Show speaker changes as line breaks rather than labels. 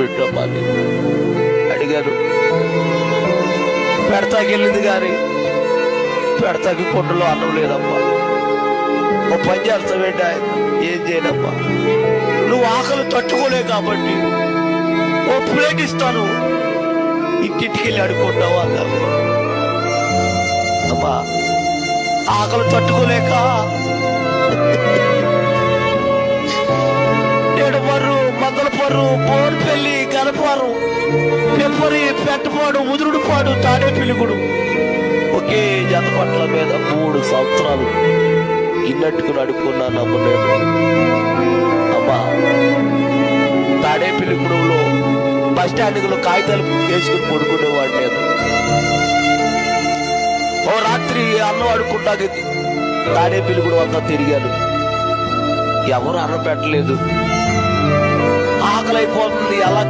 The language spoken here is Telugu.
పెట్టమ్మా అడిగారు. పెడతాకెళ్ళింది కానీ పెడతాకి కొండలో అన్నం లేదమ్మా ఓ పని చేస్తావేంటి ఏం చేయనమ్మా నువ్వు ఆకలి తట్టుకోలే కాబట్టి ఓ ప్లేట్ ఇస్తాను. ఇంటింటికి వెళ్ళి అడుకుంటావు అన్నారు అమ్మా ఆకలి తట్టుకోలేక పెళ్ళి గనపారు పెప్పరి పెట్టపాడు ముదురుడుపాడు తాడే పిలుగుడు. ఒకే జత పట్ల మీద మూడు సంవత్సరాలు ఇన్నట్టుకు నడుపుకున్నా నమ్మలేదు అమ్మా తాడే పిలుగుడులో బస్ స్టాండ్లో కాగితాలు వేసుకుని పడుకునేవాడు నేను. ఓ రాత్రి అన్నం అడుకుంటాకి తాడే పిలుగుడు అంతా తిరిగాను. ఎవరు అన్నం పెట్టలేదు. Lake Walton, the electric.